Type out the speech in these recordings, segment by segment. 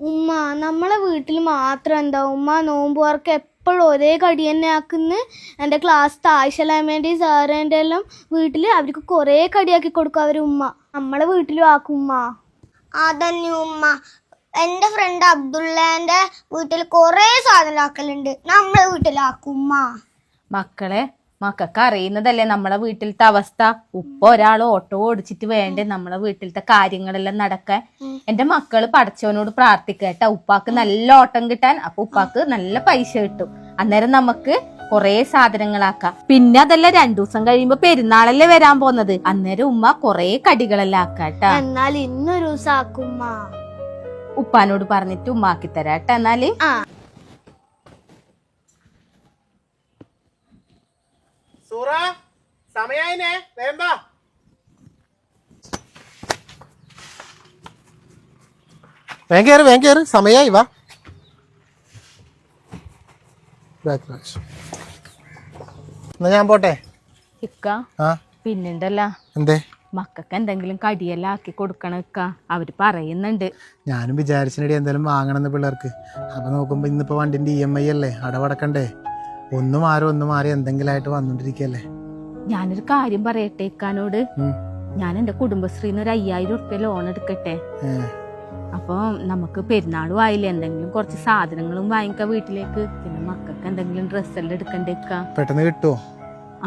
ഉമ്മ നമ്മളെ വീട്ടിൽ മാത്രം എന്താ ഉമ്മ നോമ്പുകാർക്ക് എപ്പോഴും ഒരേ കടി തന്നെ ആക്കുന്ന. എന്റെ ക്ലാസ് താഴ്ചലാമേന്റെ സാറിന്റെ എല്ലാം വീട്ടിൽ അവർക്ക് കുറേ കടിയാക്കി കൊടുക്കും അവർ ഉമ്മ. നമ്മളെ വീട്ടിലും ആക്കും ഉമ്മ. അതന്നെ ഉമ്മ. എന്റെ ഫ്രണ്ട് അബ്ദുള്ളന്റെ വീട്ടിൽ കുറേ സാധനം ആക്കലുണ്ട്. നമ്മളെ വീട്ടിലാക്കും ഉമ്മ. മക്കളെ മക്കൾക്ക് അറിയുന്നതല്ലേ നമ്മളെ വീട്ടിലത്തെ അവസ്ഥ? ഉപ്പ ഒരാൾ ഓട്ടോ ഓടിച്ചിട്ട് വേണ്ടേ നമ്മളെ വീട്ടിലത്തെ കാര്യങ്ങളെല്ലാം നടക്കാൻ. എന്റെ മക്കൾ പടച്ചവനോട് പ്രാർത്ഥിക്കട്ടെ ഉപ്പാക്ക് നല്ല ഓട്ടം കിട്ടാൻ അപ്പൊ ഉപ്പാക്ക് നല്ല പൈസ കിട്ടും. അന്നേരം നമുക്ക് കൊറേ സാധനങ്ങളാക്കാം. പിന്നെ അതല്ല രണ്ടു ദിവസം കഴിയുമ്പോ പെരുന്നാളല്ലേ വരാൻ പോകുന്നത്. അന്നേരം ഉമ്മ കൊറേ കടികളെല്ലാം ആക്കാട്ടാ എന്നാൽ ഇന്നൊരു ദിവസം ഉപ്പാനോട് പറഞ്ഞിട്ട് ഉമ്മാക്കി തരാട്ടെ എന്നാൽ ആ സൂറ സമയായിനെ വേമ്പാ വേഗം കയറി വേഗം കയറി സമയമായി വാ. എന്നാ ഞാൻ പോട്ടെ? ഇക്ക ആ? പിന്നെന്തല്ല? എന്തേ? മക്കൾക്ക് എന്തെങ്കിലും കടിയെല്ലാം ആക്കി കൊടുക്കണം ഇക്ക. അവർ പറയുന്നുണ്ട്. ഞാനും വിചാരിച്ചിനടി എന്തെങ്കിലും വാങ്ങണമെന്ന് പിള്ളേർക്ക്. അപ്പൊ നോക്കുമ്പോ ഇന്നിപ്പോ വണ്ടിന്റെ ഇ എം ഐ അല്ലേ? അടവടക്കണ്ടേ? ഒന്നും മാറി ഒന്നും മാറി എന്തെങ്കിലും ആയിട്ട് വന്നോണ്ടിരിക്കല്ലേ? ഞാനൊരു കാര്യം പറയട്ടെ ഇക്കാനോട്? ഞാൻ എന്റെ കുടുംബശ്രീന്ന് ഒരു അയ്യായിരം ഉറുപ്യ ലോൺ എടുക്കട്ടെ? ഏ, അപ്പൊ നമുക്ക് പെരുന്നാളും ആയില്ലേ? എന്തെങ്കിലും കുറച്ച് സാധനങ്ങളും വാങ്ങിക്കാം വീട്ടിലേക്ക്. പിന്നെ മക്കൾക്ക് എന്തെങ്കിലും ഡ്രസ്സെല്ലാം എല്ലാം ഇക്ക? പെട്ടെന്ന് കിട്ടുമോ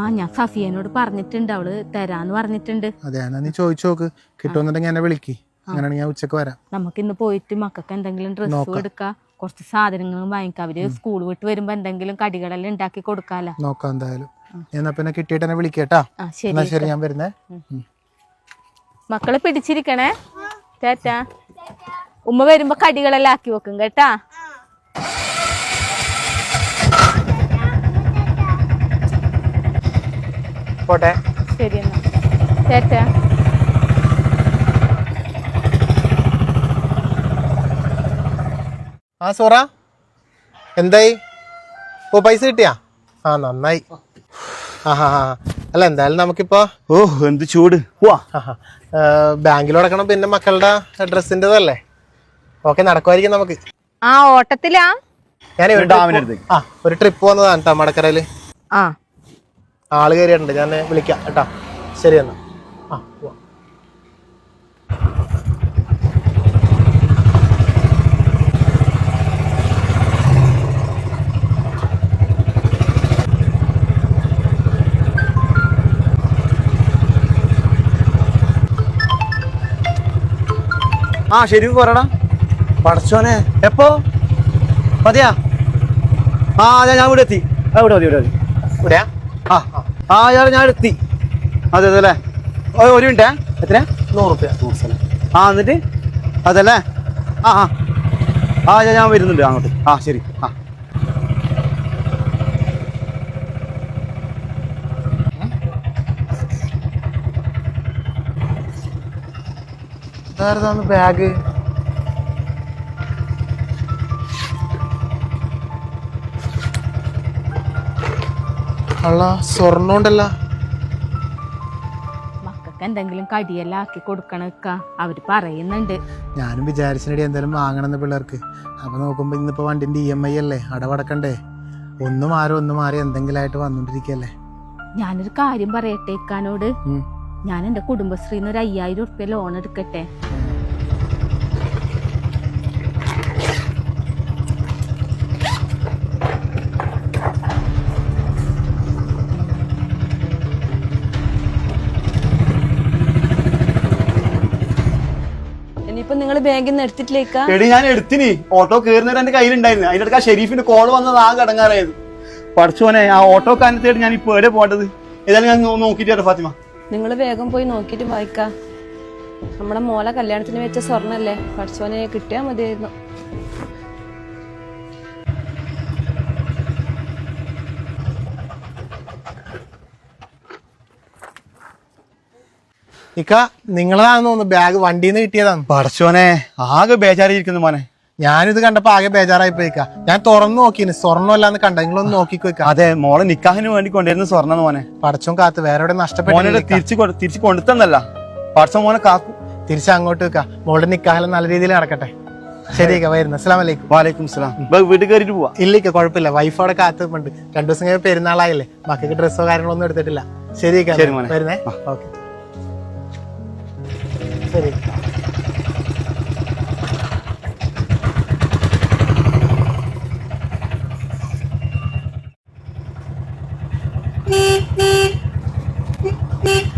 ആ ഞാൻ സഫിയനോട് പറഞ്ഞിട്ടുണ്ട്. അവൾ തരാന്ന് പറഞ്ഞിട്ടുണ്ട്. അതെ നീ ചോദിച്ചു നോക്ക്. കിട്ടുമെന്നുണ്ടെങ്കിൽ എന്നെ വിളിക്ക്. അങ്ങനെയാണെങ്കിൽ ഞാൻ ഉച്ചയ്ക്ക് വരാം. നമുക്ക് ഇന്ന് പോയിട്ട് മക്കൾക്ക് എന്തെങ്കിലും ഡ്രസ്സും എടുക്ക. കുറച്ച് സാധനങ്ങളും വാങ്ങിക്കാം. അവർ സ്കൂൾ വിട്ട് വരുമ്പോ എന്തെങ്കിലും കടികളെല്ലാം ഉണ്ടാക്കി കൊടുക്കാലോ. നോക്കാം എന്തായാലും. എന്നാ പിന്നെ കിട്ടിയിട്ട് എന്നെ വിളിക്കേട്ടാ ശരി ഞാൻ വരുന്നേ. മക്കളെ പിടിച്ചിരിക്കണേ. ചേട്ടാ ഉമ്മ വരുമ്പോ കടികളെല്ലാം ആക്കി വെക്കും കേട്ടാ. പോട്ടെ. ശരി എന്നാ. ചേട്ടാ. ആ സോറ. എന്തായി? ഓ പൈസ കിട്ടിയാ? ആ നന്നായി. ആ ഹാ ഹാ. അല്ല എന്തായാലും നമുക്കിപ്പോ ഓ എന്ത് ചൂട്. വാ ബാങ്കിൽ അടക്കണം പിന്നെ മക്കളുടെ ഡ്രസ്സിന്റെതല്ലേ ഓക്കെ നടക്കുമായിരിക്കും നമുക്ക്. ആ ഓട്ടത്തിലാ? ഞാൻ ഒരു ഒരു ട്രിപ്പ് വന്നതാണ് കേട്ടോ മടക്കരയിൽ. ആ. ആൾ കയറിയിട്ടുണ്ട് ഞാൻ വിളിക്കാം കേട്ടോ. ശരി എന്നാ. ആ പോവാം. ആ ശരിക്കും പറയടാ. പടച്ചോനെ. എപ്പോ? മതിയാ? ആ അതെ ഞാൻ ഇവിടെ എത്തി ഇവിടെ മതി ഇവിടെ മതി. ഇവിടെയാ? ആ ആ ഞാൻ എത്തി അതെ അതെ അല്ലേ? ഒരു മിനിറ്റേ. എത്ര നൂറ് റുപ്യ ആ എന്നിട്ട്? അതല്ലേ ആ ആ. ആ ഞാൻ വരുന്നുണ്ട് അങ്ങോട്ട്. ആ ശരി. ആ. ഇതാരതാണ് ബാഗ് അള്ള സ്വർണം ഉണ്ടല്ലോ. മക്കൾക്ക് എന്തെങ്കിലും കടിയെല്ലാം ആക്കി കൊടുക്കണക്ക അവർ പറയുന്നുണ്ട്. ഞാനും വിചാരിച്ചിനടി എന്തായാലും വാങ്ങണമെന്ന് പിള്ളേർക്ക്. അപ്പൊ നോക്കുമ്പോ ഇന്നിപ്പോ വണ്ടിന്റെ ഇ എം ഐ അല്ലേ? അടവടക്കണ്ടേ? ഒന്നും മാറി ഒന്നും മാറി എന്തെങ്കിലും ആയിട്ട് വന്നോണ്ടിരിക്കല്ലേ? ഞാനൊരു കാര്യം പറയട്ടെ ഇക്കാനോട്. ഉം. ഞാൻ എന്റെ കുടുംബശ്രീന്ന് ഒരു അയ്യായിരം ഉറുപ്പ്യ ലോൺ എടുക്കട്ടെ? ഇനിയിപ്പോ നിങ്ങൾ ബാങ്കിൽ നിന്ന് എടുത്തിട്ടില്ലേക്കാ? എടി ഞാൻ എടുത്തിനി. ഓട്ടോ കയറുന്നവരെ എന്റെ കയ്യിലുണ്ടായിരുന്നു. അതിന്റെ അടുത്ത് ആ ഷെരീഫിന്റെ കോൾ വന്നത് ആ കടങ്ങാറായത് പഠിച്ചോനെ ആ ഓട്ടോ കാനത്തേട് ഞാൻ ഇപ്പൊ എവിടെ പോകേണ്ടത്? ഏതായാലും ഞാൻ നോക്കിയിട്ട് ഫാത്തിമ. നിങ്ങൾ വേഗം പോയി നോക്കിയിട്ട് വായിക്കാം. നമ്മുടെ മോളെ കല്യാണത്തിന് വെച്ച സ്വർണല്ലേ? പഠിച്ചോനെ കിട്ടിയാൽ മതിയായിരുന്നു. ഇക്ക നിങ്ങളതാണെന്ന് തോന്നുന്നു. ബാഗ് വണ്ടിയിൽ നിന്ന് കിട്ടിയതാണ്. പഠിച്ചോനെ ആകെ ബേജാറിയിരിക്കുന്നു മോനെ. ഞാനിത് കണ്ടപ്പോ ആകെ ബേജാറായി പോയിക്കാ ഞാൻ തുറന്നു നോക്കിന് സ്വർണമല്ലാന്ന് കണ്ട? നിങ്ങളൊന്ന് നോക്കിക്കോയിക്കാ. അതെ മോളെ നിക്കാഹിന് വേണ്ടി കൊണ്ടുവരുന്ന സ്വർണം മോനെ. പടച്ചോൻ കാത്ത് വേറെ എവിടെ മോനെ നഷ്ടപ്പെട്ടു തിരിച്ചു കൊ- തിരിച്ചു കൊണ്ടുത്തന്നല്ല. പഠിച്ചോ മോനെ കാക്കു. തിരിച്ച് അങ്ങോട്ട് വെക്കാ മോളുടെ നിക്കാഹെല്ലാം നല്ല രീതിയിൽ നടക്കട്ടെ. ശരി വരുന്ന. അസ്സലാം വലൈക്കും വാലേക്കും സ്ലാം വീട്ടിൽ കയറിയിട്ട് പോവാ. ഇല്ലിക്ക കുഴപ്പമില്ല. വൈഫ് അവിടെ കാത്തുണ്ട് രണ്ടു ദിവസം കഴിഞ്ഞ പെരുന്നാളായില്ലേ? മക്കൾക്ക് ഡ്രസ്സോ കാര്യങ്ങളൊന്നും എടുത്തിട്ടില്ല. ശരി ഇക്ക ശരി മോനെ. വരുന്നേ. ഓക്കെ. ശരി ബാങ്ങളുടെ എല്ലാം ലിസ്റ്റ് എല്ലാം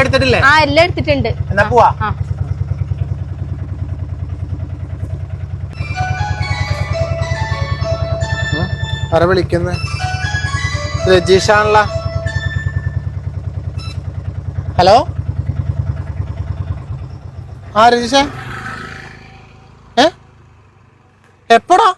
എടുത്തിട്ടില്ലേ? ആ എല്ലാം എടുത്തിട്ടുണ്ട്. എന്നാ പോവാ. ആ ആരെ വിളിക്കുന്നത് രജീഷാണല്ല. ഹലോ? ആ രജീഷ. ഏ? എപ്പോടാ?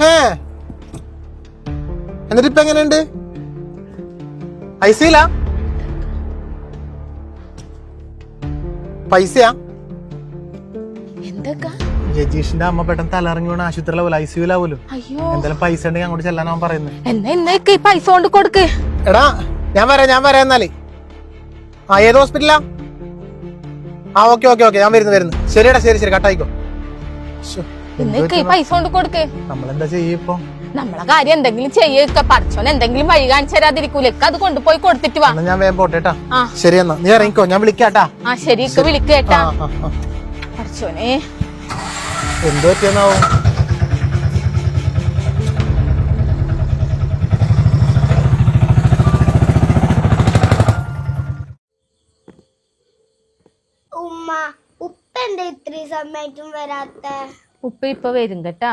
ഹേ. എന്നിട്ട് എങ്ങനെയുണ്ട്? ഐസിയില പൈസയാ. എന്തൊക്കെ? ജജീഷിന്റെ അമ്മ പെട്ടെന്ന് തലറങ്ങി വീണ് ആശുപത്രി പോലെ ഐ സിയു അയ്യോ. എന്തായാലും പൈസ ഉണ്ടെങ്കിൽ അങ്ങോട്ട് ചെല്ലാൻ പറയുന്നത് എന്നാ ഇന്നേക്ക് ഈ പൈസ കൊണ്ട് കൊടുക്ക്. എടാ ഞാൻ വരാം ഞാൻ വരാം എന്നാലേ. ആ ഏത് ഹോസ്പിറ്റലാ? ആ ഓക്കെ ഓക്കെ ഓക്കെ ഞാൻ വരുന്നു വരുന്നു. ശരിയടാ ശരി ശരി കട്ടായിക്കോ. ഇന്നേക്ക് പൈസ കൊണ്ട് കൊടുക്ക്. നമ്മളെന്താ ചെയ്യ ഇപ്പൊ? നമ്മളെ കാര്യം എന്തെങ്കിലും ചെയ്യൊക്കെ പഠിച്ചോൻ എന്തെങ്കിലും വഴി കാണിച്ചു തരാതിരിക്കൂല. അത് കൊണ്ടുപോയി കൊടുത്തിട്ട് വാ. ഞാൻ വേഗം പോട്ടെ ട്ടാ. ശരി എന്നാ. നീ ഇറങ്ങിക്കോ. ഞാൻ വിളിക്കാട്ടാ ആ ശരി. ഇക്ക വിളിക്കേട്ടാ. പഠിച്ചോനെ. എന്തോ പറ്റിയെന്നാവും? ഉമ്മ ഉപ്പ എന്താ ഇത്രയും സമയത്തും വരാത്ത? ഉപ്പ ഇപ്പൊ വരും കേട്ടാ.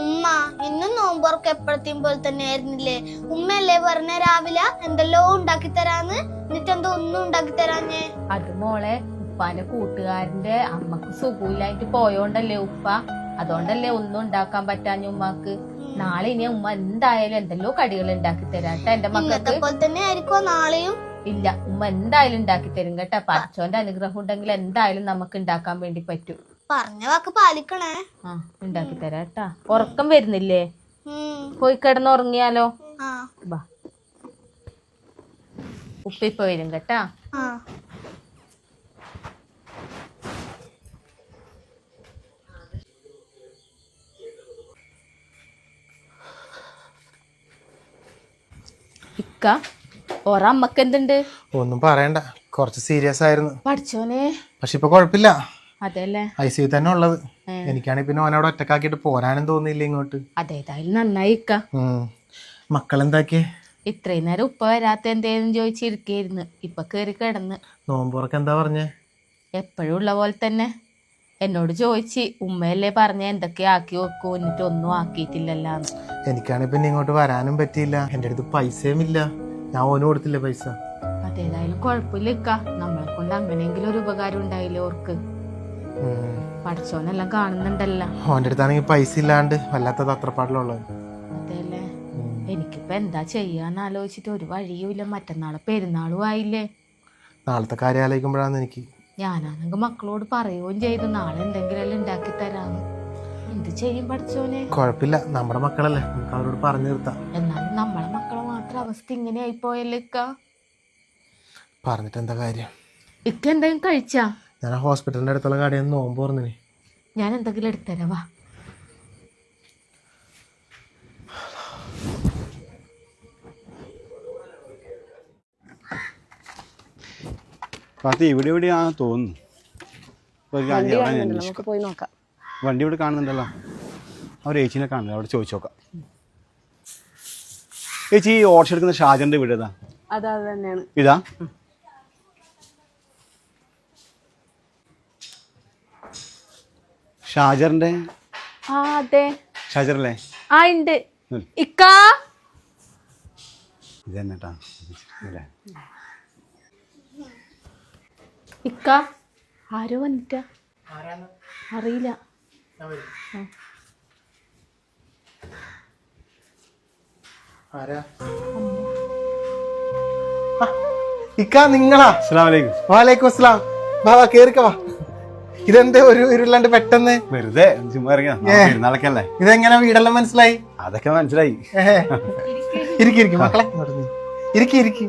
ഉമ്മ ഇന്നും നോമ്പുറക്ക് എപ്പോഴത്തെയും പോലെ തന്നെ ആയിരുന്നില്ലേ? ഉമ്മയല്ലേ പറഞ്ഞ രാവിലെ എന്തെല്ലോ ഉണ്ടാക്കി തരാന്ന്? എന്നിട്ട് എന്തോ ഒന്നും ഉണ്ടാക്കി തരാഞ്ഞേ? അത് മോളെ ഉപ്പാന്റെ കൂട്ടുകാരന്റെ അമ്മയ്ക്ക് സുഖമില്ലായിട്ട് പോയോണ്ടല്ലേ ഉപ്പ? അതുകൊണ്ടല്ലേ ഒന്നും ഉണ്ടാക്കാൻ പറ്റാഞ്ഞ ഉമ്മാക്ക്. നാളെ ഇനി ഉമ്മ എന്തായാലും എന്തെല്ലോ കടികൾ ഉണ്ടാക്കി തരാട്ടെ എന്റെ മക്കളെ മക്കൾക്ക് പോലെ തന്നെ ആയിരിക്കോ നാളെയും? ഇല്ല ഉമ്മ എന്തായാലും ഉണ്ടാക്കി തരും കേട്ടാ. പച്ചോന്റെ അനുഗ്രഹം ഉണ്ടെങ്കിൽ എന്തായാലും നമുക്ക് ഉണ്ടാക്കാൻ വേണ്ടി പറ്റും. പറഞ്ഞ വാക്ക് പാലിക്കണേ. ആ ഉണ്ടാക്കി തരാട്ടാ ഉറക്കം വരുന്നില്ലേ. പോയി കിടന്നുറങ്ങിയാലോ ആ. ബാ. ഉപ്പ ഇപ്പൊ വരും കേട്ടാ. ആ. ഇക്ക ഒരമ്മക്ക് എന്തുണ്ട്? ഒന്നും പറയണ്ട. കുറച്ച് സീരിയസ് ആയിരുന്നു. പഠിച്ചോനെ. പക്ഷെ ഇപ്പൊ കുഴപ്പമില്ല. അതെല്ലേ ഐ സി തന്നെ ഉള്ളത്. എനിക്കാണെങ്കിൽ പിന്നെ ഓനവിടെ ഒറ്റക്കാക്കിട്ട് പോരാനും തോന്നിയില്ല ഇങ്ങോട്ട്? അതേതായാലും നന്നായി. മക്കളെന്താക്കിയേ? ഇത്രയും നേരം ഉപ്പ വരാത്ത എന്തേലും ചോദിച്ചിരിക്കായിരുന്നു. ഇപ്പൊ കേറി കിടന്ന്. നോമ്പുറക്ക് എന്താ പറഞ്ഞേ? എപ്പോഴും ഉള്ള പോലെ തന്നെ. എന്നോട് ചോദിച്ച് ഉമ്മയല്ലേ പറഞ്ഞ എന്തൊക്കെ ആക്കി വെക്കൂ? എന്നിട്ട് ഒന്നും ആക്കിയിട്ടില്ല എനിക്കാണെങ്കിൽ പിന്നെ ഇങ്ങോട്ട് വരാനും പറ്റിയില്ല. എന്റെ അടുത്ത് പൈസയും ഇല്ല. ഞാൻ ഓന് കൊടുത്തില്ല പൈസ? അതേതായാലും കുഴപ്പമില്ല ഇക്ക. നമ്മളെ കൊണ്ട് അങ്ങനെയെങ്കിലും ഒരു ഉപകാരം ഉണ്ടായില്ലേ ഓർക്ക്. പഠിച്ചോനെല്ലാം കാണുന്നുണ്ടല്ലോ. ഓന്റെ അടുത്താണെങ്കിൽ പൈസ ഇല്ലാണ്ട് വല്ലാത്ത തത്രപ്പാടിലുള്ളത്. അതെല്ലേ? എനിക്കിപ്പോ എന്താ ചെയ്യാന്ന് ആലോചിച്ചിട്ട് ഒരു വഴിയുമില്ല മറ്റന്നാളെ പെരുന്നാളും ആയില്ലേ? നാളത്തെ കാര്യം ആലോചിക്കുമ്പോഴാണ് എനിക്ക്. ഞാനാണെങ്കിൽ മക്കളോട് പറയുകയും ചെയ്തു. നാളെ എന്തെങ്കിലും ഉണ്ടാക്കി തരാന്ന്. എന്ത് ചെയ്യും പഠിച്ചോനെ? കുഴപ്പമില്ല. നമ്മുടെ മക്കളല്ലേ. നമുക്ക് അവരോട് പറഞ്ഞു നിർത്താം എന്നാലും നമ്മളെ മക്കളെ മാത്രം അവസ്ഥ ഇങ്ങനെ ആയിപ്പോയല്ലേ ഇക്ക? പറഞ്ഞിട്ട് എന്താ കാര്യം? ഇക്ക എന്തെങ്കിലും കഴിച്ചാ? ഞാൻ ആ ഹോസ്പിറ്റലിന്റെ അടുത്തുള്ള കടയിൽ നിന്ന് നോമ്പ് പറഞ്ഞിന് ഞാൻ എന്തെങ്കിലും എടുത്തരാ വാ ഇവിടെ എവിടെയാ തോന്നുന്നു. ഒരു കാര്യം ഞാൻ അന്വേഷിക്കാം. നമുക്ക് പോയി നോക്കാം. വണ്ടി ഇവിടെ കാണുന്നുണ്ടല്ലോ. അവർ ഏച്ചിനെ കാണുന്നില്ല അവിടെ ചോദിച്ചു നോക്കാം. ചേച്ചി ഈ ഓട്ടോ എടുക്കുന്ന ഷാജന്റെ വീട് ഇതാ അത് അത് തന്നെയാണ്. ഇതാ? ഷാജറിന്റെ? ആ അതെ. ഷാജറല്ലേ? ആ ഉണ്ട്. ഇക്കാ ഇക്ക? ഇത് തന്നെ കേട്ടാ ഇല്ലേ? ഇക്ക? ആരോ വന്നിട്ടാ? അറിയില്ല. ആരാ? ആ, ഇക്ക നിങ്ങളാ? അസ്സലാമു അലൈക്കും. വാലേക്കും അസ്സലാം. വാ വാ കേറിക്ക വാ. ഇതെന്താ ഒരു ഇരുളാണ്ട് പെട്ടെന്ന്? വെറുതെ ചുമ്മാ ഇറങ്ങിയ പെരുന്നാളൊക്കെ അല്ലേ ഇതെങ്ങനെ വീടെല്ലാം മനസ്സിലായി? അതൊക്കെ മനസ്സിലായി. ഏഹ്. ഇരിക്ക് ഇരിക്ക് മക്കളെ. ഇരിക്കി. ഇരിക്ക്.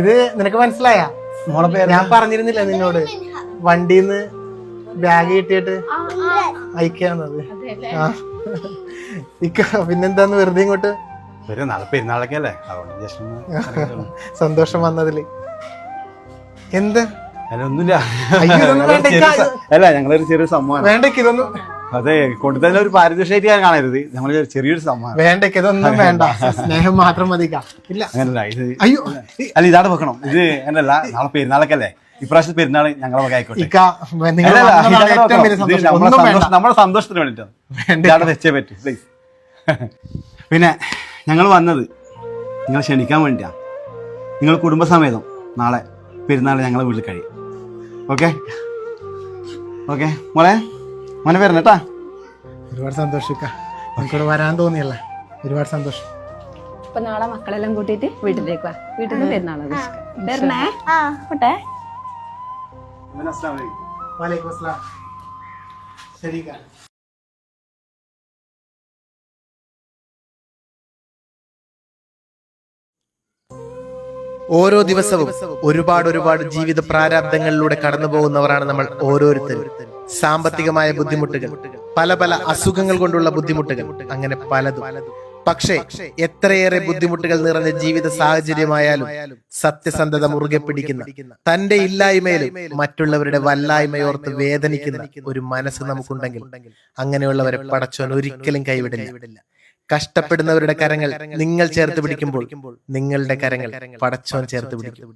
ഇത് നിനക്ക് മനസ്സിലായ? മോളെ പേര് ഞാൻ പറഞ്ഞിരുന്നില്ല നിന്നോട്? വണ്ടിന്ന് ബാഗ് കിട്ടിയിട്ട് അയക്കാന്നത്. ആ. ഇക്ക പിന്നെന്താന്ന് വെറുതെ ഇങ്ങോട്ട്? പെരുന്നാളൊക്കെ അല്ലേ. സന്തോഷം വന്നതിൽ. എന്ത്? അല്ല ഞങ്ങളൊരു വേണ്ട, ചെറിയ ഇക്ക. സ- അല്ല ഞങ്ങളൊരു ചെറിയ സമ്മാനം വേണ്ടക്ക് ഇതൊന്നും അതെ കൊണ്ടുതന്നെ ഒരു പാരിതോഷമായിട്ട് ഞാൻ കാണരുത് നമ്മൾ ചെറിയൊരു സമ്മാനം വേണ്ടക്ക് ഇതൊന്നും വേണ്ട. സ്നേഹം മാത്രം മതി ഇല്ല. അങ്ങനല്ല ഇത് അയ്യോ അല്ല ഇതാണ് വെക്കണം. ഇത് അങ്ങനല്ല നാളെ പെരുന്നാളൊക്കെ അല്ലേ ഇപ്രാവശ്യത്തെ പെരുന്നാൾ ഞങ്ങളെ വക ആയിക്കോട്ടെ. വേണ്ട. നമ്മുടെ സന്തോഷത്തിന് വേണ്ടിട്ടാണ് വെച്ചേ പറ്റൂ പ്ലീസ് പിന്നെ ഞങ്ങൾ വന്നത് നിങ്ങൾ ക്ഷണിക്കാൻ വേണ്ടിയാ നിങ്ങൾ കുടുംബസമേതം നാളെ പെരുന്നാൾ ഞങ്ങളെ വീട്ടിൽ കഴിയും. ഓക്കെ. ഓക്കെ. മോളെ മോനെ വരണേട്ടാ ഒരുപാട് സന്തോഷം ഇക്ക. വരാൻ തോന്നിയല്ല? ഒരുപാട് സന്തോഷം. അപ്പൊ നാളെ മക്കളെല്ലാം കൂട്ടിയിട്ട് വീട്ടിലേക്ക് വാ. വീട്ടിൽ നിന്ന് പെരുന്നാൾ വരണേ? ആ. പോട്ടെ. വാലേക്കും അസ്സലാം. ശരി ഓരോ ദിവസവും ഒരുപാട് ഒരുപാട് ജീവിത പ്രാരാബ്ദങ്ങളിലൂടെ കടന്നു പോകുന്നവരാണ് നമ്മൾ ഓരോരുത്തരും. സാമ്പത്തികമായ ബുദ്ധിമുട്ടുകൾ പല പല അസുഖങ്ങൾ കൊണ്ടുള്ള ബുദ്ധിമുട്ടുകൾ അങ്ങനെ പലതും. പക്ഷേ എത്രയേറെ ബുദ്ധിമുട്ടുകൾ നിറഞ്ഞ ജീവിത സാഹചര്യമായാലും സത്യസന്ധത മുറുകെ പിടിക്കുന്ന തന്റെ ഇല്ലായ്മയിലും മറ്റുള്ളവരുടെ വല്ലായ്മയോർത്ത് വേദനിക്കുന്ന ഒരു മനസ്സ് നമുക്കുണ്ടെങ്കിൽ അങ്ങനെയുള്ളവരെ പടച്ചോൻ ഒരിക്കലും കൈവിടില്ല. കഷ്ടപ്പെടുന്നവരുടെ കരങ്ങൾ നിങ്ങൾ ചേർത്ത് പിടിക്കുമ്പോൾ നിങ്ങളുടെ കരങ്ങൾ പടച്ചോൻ ചേർത്ത് പിടിക്കും.